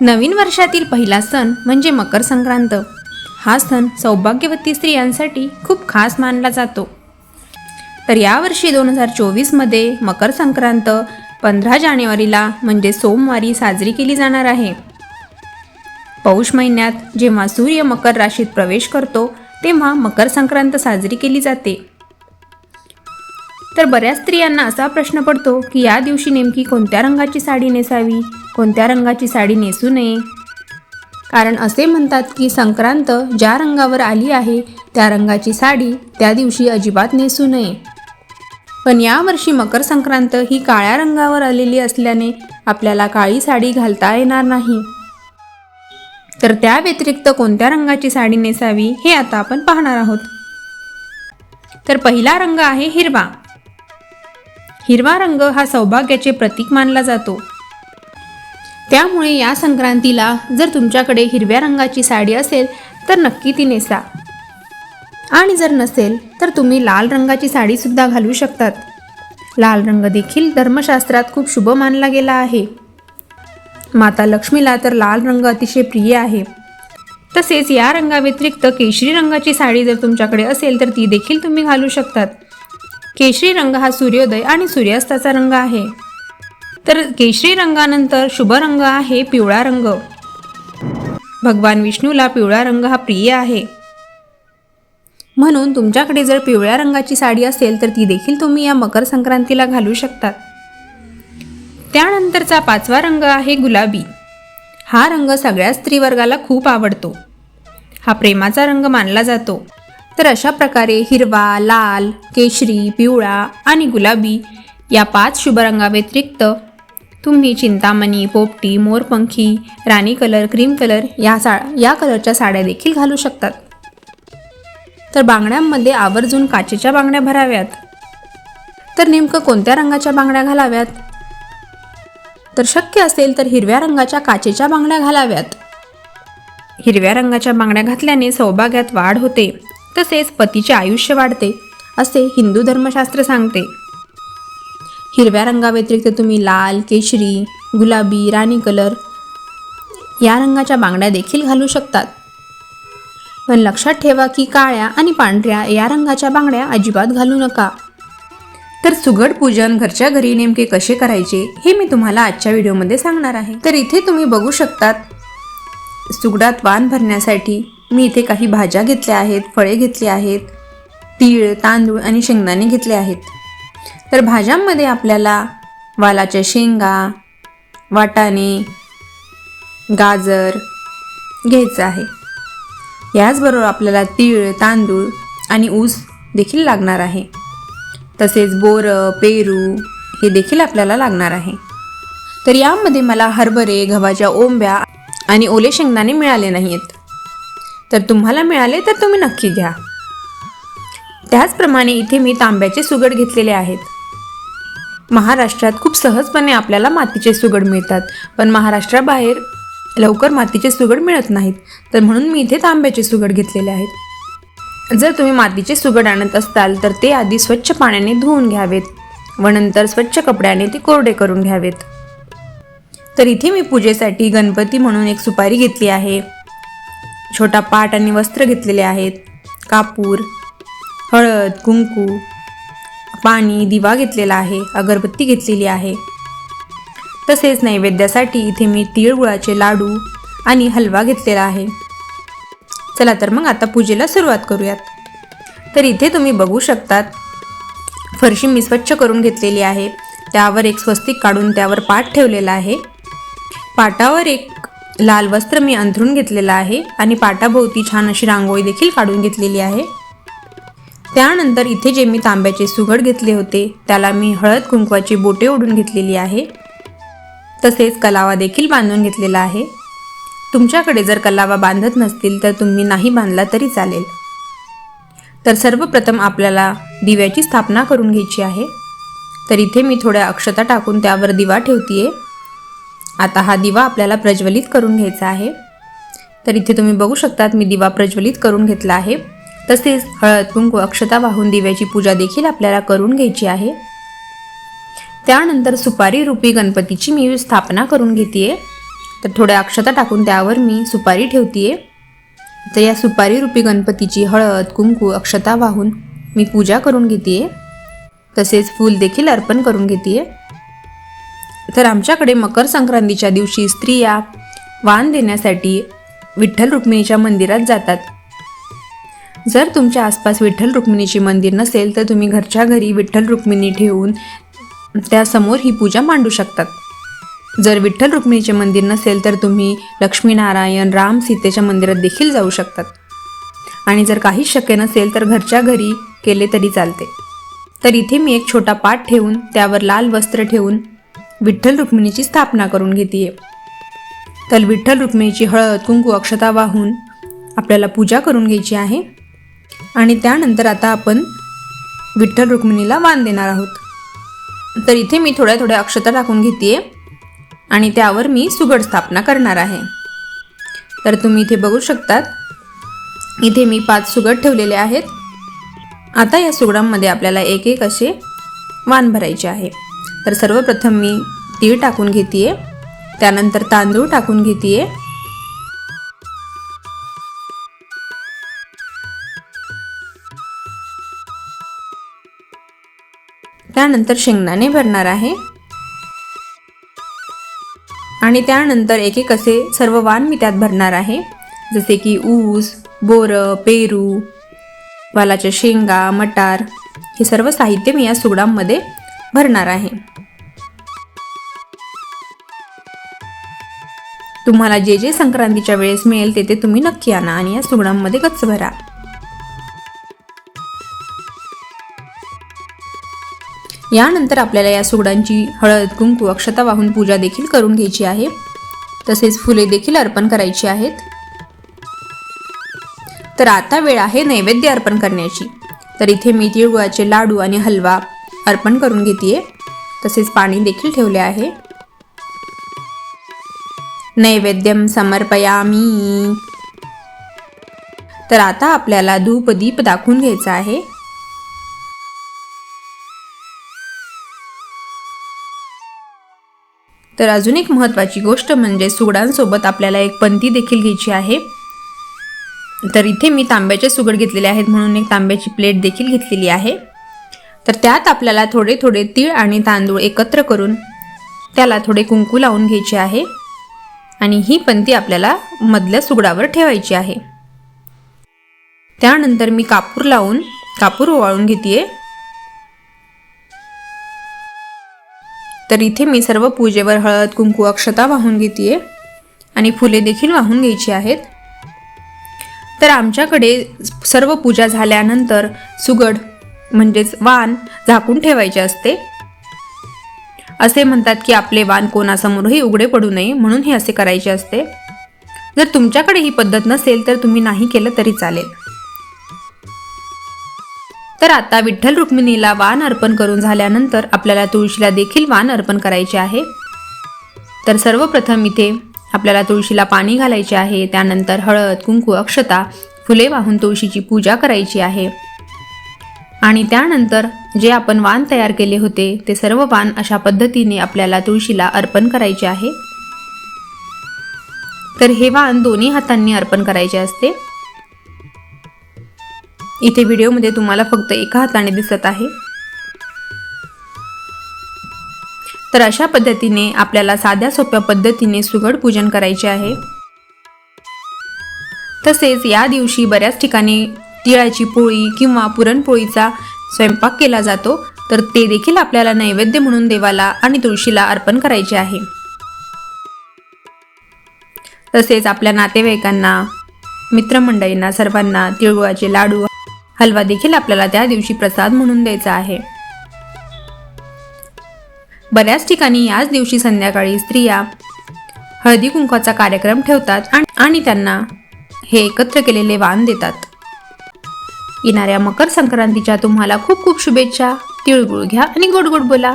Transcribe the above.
नवीन वर्षातील पहिला सण म्हणजे मकर संक्रांत. हा सण सौभाग्यवती स्त्रियांसाठी खूप खास मानला जातो. तर यावर्षी दोन हजार चोवीसमध्ये मकर संक्रांत पंधरा जानेवारीला म्हणजे सोमवारी साजरी केली जाणार आहे. पौष महिन्यात जेव्हा सूर्य मकर राशीत प्रवेश करतो तेव्हा मकर संक्रांत साजरी केली जाते. तर बऱ्याच स्त्रियांना असा प्रश्न पडतो की या दिवशी नेमकी कोणत्या रंगाची साडी नेसावी? कोणत्या रंगाची साडी नेसू नये? कारण असे म्हणतात की संक्रांत ज्या रंगावर आली आहे त्या रंगाची साडी त्या दिवशी अजिबात नेसू नये. पण यावर्षी मकर संक्रांत ही काळ्या रंगावर आलेली असल्याने आपल्याला काळी साडी घालता येणार नाही. तर त्या व्यतिरिक्त कोणत्या रंगाची साडी नेसावी हे आता आपण पाहणार आहोत. तर पहिला रंग आहे हिरवा. हिरवा रंग हा सौभाग्याचे प्रतीक मानला जातो. त्यामुळे या संक्रांतीला जर तुमच्याकडे हिरव्या रंगाची साडी असेल तर नक्की ती नेसा. आणि जर नसेल तर तुम्ही लाल रंगाची साडीसुद्धा घालू शकतात. लाल रंग देखील धर्मशास्त्रात खूप शुभ मानला गेला आहे. माता लक्ष्मीला तर लाल रंग अतिशय प्रिय आहे. तसेच या रंगाव्यतिरिक्त केशरी रंगाची साडी जर तुमच्याकडे असेल तर ती देखील तुम्ही घालू शकतात. केशरी रंग हा सूर्योदय आणि सूर्यास्ताचा रंग आहे. तर केशरी रंगानंतर शुभ रंग आहे पिवळा रंग. भगवान विष्णूला पिवळा रंग हा प्रिय आहे. म्हणून तुमच्याकडे जर पिवळ्या रंगाची साडी असेल तर ती देखील तुम्ही या मकर संक्रांतीला घालू शकतात. त्यानंतरचा पाचवा रंग आहे गुलाबी. हा रंग सगळ्या स्त्रीवर्गाला खूप आवडतो. हा प्रेमाचा रंग मानला जातो. तर अशा प्रकारे हिरवा लाल केशरी पिवळा आणि गुलाबी या पाच शुभ रंगाव्यतिरिक्त तुम्ही चिंतामणी पोपटी मोरपंखी राणी कलर क्रीम कलर या सा या कलरच्या साड्या देखील घालू शकतात. तर बांगड्यांमध्ये आवर्जून काचेच्या बांगड्या भराव्यात. तर नेमकं कोणत्या रंगाच्या बांगड्या घालाव्यात? तर शक्य असेल तर हिरव्या रंगाच्या काचेच्या बांगड्या घालाव्यात. हिरव्या रंगाच्या बांगड्या घातल्याने सौभाग्यात वाढ होते. तसेच पतीचे आयुष्य वाढते असे हिंदू धर्मशास्त्र सांगते. हिरव्या रंगाव्यतिरिक्त तुम्ही लाल केशरी गुलाबी राणी कलर या रंगाच्या बांगड्या देखील घालू शकतात. पण लक्षात ठेवा की काळ्या आणि पांढऱ्या या रंगाच्या बांगड्या अजिबात घालू नका. तर सुगड पूजन घरच्या घरी नेमके कसे करायचे हे मी तुम्हाला आजच्या व्हिडिओमध्ये सांगणार आहे. तर इथे तुम्ही बघू शकतात सुगडात वाण भरण्यासाठी मी इथे काही भाज्या घेतल्या आहेत फळे घेतली आहेत तीळ तांदूळ आणि शेंगदाणे घेतले आहेत. तर भाज्यांमध्ये आपल्याला वालाच्या शेंगा वाटाणे गाजर घ्यायचं आहे. याचबरोबर आपल्याला तीळ तांदूळ आणि ऊस देखील लागणार आहे. तसेच बोरं पेरू हे देखील आपल्याला लागणार आहे. तर यामध्ये मला हरभरे गव्हाच्या ओंब्या आणि ओले शेंगदाणे मिळाले नाहीत तर तुम्हाला मिळाले तर तुम्ही नक्की घ्या. त्याचप्रमाणे इथे मी तांब्याचे सुगड घेतलेले आहेत. महाराष्ट्रात खूप सहजपणे आपल्याला मातीचे सुगड मिळतात पण महाराष्ट्राबाहेर लवकर मातीचे सुगड मिळत नाहीत तर म्हणून मी इथे तांब्याचे सुगड घेतलेले आहेत. जर तुम्ही मातीचे सुगड आणत असताल तर ते आधी स्वच्छ पाण्याने धुवून घ्यावेत व नंतर स्वच्छ कपड्याने ते कोरडे करून घ्यावेत. तर इथे मी पूजेसाठी गणपती म्हणून एक सुपारी घेतली आहे. छोटा पाट आणि वस्त्र घेतलेले आहेत. कापूर हळद कुंकू पाणी दिवा घेतलेला आहे अगरबत्ती घेतलेली आहे. तसेच नैवेद्यासाठी इथे मी तिळगुळाचे लाडू आणि हलवा घेतलेला आहे. चला तर मग आता पूजेला सुरुवात करूयात. तर इथे तुम्ही बघू शकतात फरशी मी स्वच्छ करून घेतलेली आहे. त्यावर एक स्वस्तिक काढून त्यावर पाट ठेवलेला आहे. पाटावर एक लाल वस्त्र मी अंथरून घेतलेलं आहे आणि पाटाभोवती छान अशी रांगोळी देखील काढून घेतलेली आहे. त्यानंतर इथे जे मी तांब्याचे सुगड घेतले होते त्याला मी हळद कुंकवाची बोटे ओढून घेतलेली आहे. तसेच कलावा देखील बांधून घेतलेला आहे. तुमच्याकडे जर कलावा बांधत नसतील तर तुम्ही नाही बांधला तरी चालेल. तर सर्वप्रथम आपल्याला दिव्याची स्थापना करून घ्यायची आहे. तर इथे मी थोड्या अक्षता टाकून त्यावर दिवा ठेवतीये. आता हा दिवा आपल्याला प्रज्वलित करून घ्यायचा आहे. तर इथे तुम्ही बघू शकतात मी दिवा प्रज्वलित करून घेतला आहे. तसेच हळद कुंकू अक्षता वाहून दिव्याची पूजा देखील आपल्याला करून घ्यायची आहे. त्यानंतर सुपारी रूपी गणपतीची मी स्थापना करून घेते तर थोड्या अक्षता टाकून त्यावर मी सुपारी ठेवते तर या सुपारी रूपी गणपतीची हळद कुंकू अक्षता वाहून मी पूजा करून घेते तसेच फूल देखील अर्पण करून घेते तर आमच्याकडे मकर संक्रांतीच्या दिवशी स्त्रिया वाण देण्यासाठी विठ्ठल रुक्मिणीच्या मंदिरात जातात. जर तुमच्या आसपास विठ्ठल रुक्मिणीचे मंदिर नसेल तर तुम्ही घरच्या घरी विठ्ठल रुक्मिणी ठेवून त्यासमोर ही पूजा मांडू शकतात. जर विठ्ठल रुक्मिणीचे मंदिर नसेल तर तुम्ही लक्ष्मीनारायण राम सीतेच्या मंदिरात देखील जाऊ शकतात. आणि जर काहीच शक्य नसेल तर घरच्या घरी केले तरी चालते. तर इथे मी एक छोटा पाट ठेवून त्यावर लाल वस्त्र ठेवून विठ्ठल रुक्मिणीची स्थापना करून घेते तर विठ्ठल रुक्मिणीची हळद कुंकू अक्षता वाहून आपल्याला पूजा करून घ्यायची आहे. आणि त्यानंतर आता आपण विठ्ठल रुक्मिणीला वाण देणार आहोत. तर इथे मी थोड्या थोड्या अक्षता टाकून घेते आणि त्यावर मी सुगड स्थापना करणार आहे. तर तुम्ही इथे बघू शकतात इथे मी पाच सुगड ठेवलेले आहेत. आता या सुगडांमध्ये आपल्याला एक एक असे वाण भरायचे आहे. तर सर्वप्रथम मी तीळ टाकून घेते त्यानंतर तांदूळ टाकून घेते त्यानंतर शेंगदाणे भरणार आहे. आणि त्यानंतर एक एक असे सर्व वाण मी त्यात भरणार आहे. जसे की ऊस बोरं पेरू वालाच्या शेंगा मटार हे सर्व साहित्य मी या सुगडांमध्ये भरणार आहे. तुम्हाला जे जे संक्रांतीच्या वेळेस मिळेल ते ते तुम्ही नक्की आणा आणि या सुगडांमध्ये गच्च भरा. यानंतर आपल्याला या सुगडांची हळद कुंकू अक्षता वाहून पूजा देखील करून घ्यायची आहे. तसेच फुले देखील अर्पण करायची आहेत. तर आता वेळ आहे नैवेद्य अर्पण करण्याची. तर इथे मी तिळगुळाचे लाडू आणि हलवा अर्पण करून घेते तसेच पाणी देखील ठेवले आहे. नैवेद्यम समर्पयामी. तर आता आपल्याला धूप दीप दाखवून घ्यायचा आहे. तर अजून एक महत्त्वाची गोष्ट म्हणजे सुगडांसोबत आपल्याला एक पंती देखील घ्यायची आहे. तर इथे मी तांब्याचे सुगड घेतलेले आहेत म्हणून एक तांब्याची प्लेट देखील घेतलेली आहे. तर त्यात आपल्याला थोडे थोडे तीळ आणि तांदूळ एकत्र करून त्याला थोडे कुंकू लावून घ्यायचे आहे. आणि ही पंती आपल्याला मधल्या सुगडावर ठेवायची आहे. त्यानंतर मी कापूर लावून कापूर ओवाळून घेते तर इथे मी सर्व पूजेवर हळद कुंकू अक्षता वाहून घेते आणि फुले देखील वाहून घ्यायची आहेत. तर आमच्याकडे सर्व पूजा झाल्यानंतर सुगड म्हणजेच वान झाकून ठेवायचे असते. असे म्हणतात की आपले वान कोणासमोरही उघडे पडू नये म्हणून हे असे करायचे असते. जर तुमच्याकडे ही पद्धत नसेल तर तुम्ही नाही केलं तरी चालेल. तर आता विठ्ठल रुक्मिणीला वान अर्पण करून झाल्यानंतर आपल्याला तुळशीला देखील वान अर्पण करायचे आहे. तर सर्वप्रथम इथे आपल्याला तुळशीला पाणी घालायचे आहे. त्यानंतर हळद कुंकू अक्षता फुले वाहून तुळशीची पूजा करायची आहे. आणि त्यानंतर जे आपण वान तयार केले होते ते सर्व वान अशा पद्धतीने आपल्याला तुळशीला अर्पण करायचे आहे. तर हे वान दोन्ही हातांनी अर्पण करायचे असते. इथे व्हिडिओमध्ये तुम्हाला फक्त एका हाताने दिसत आहे. तर अशा पद्धतीने आपल्याला साध्या सोप्या पद्धतीने सुगड पूजन करायचे आहे. तसेच या दिवशी बऱ्याच ठिकाणी तिळाची पोळी किंवा पुरणपोळीचा स्वयंपाक केला जातो तर ते देखील आपल्याला नैवेद्य म्हणून देवाला आणि तुळशीला अर्पण करायचे आहे. तसेच आपल्या नातेवाईकांना मित्रमंडळींना सर्वांना तिळगुळाचे लाडू हलवा देखील आपल्याला त्या दिवशी प्रसाद म्हणून द्यायचा आहे. बऱ्याच ठिकाणी याच दिवशी संध्याकाळी स्त्रिया हळदी कुंकवाचा कार्यक्रम ठेवतात आणि त्यांना हे एकत्र केलेले वाण देतात. येणाऱ्या मकर संक्रांतीच्या तुम्हाला खूप खूप शुभेच्छा. तिळगुळ घ्या आणि गोड गोड बोला.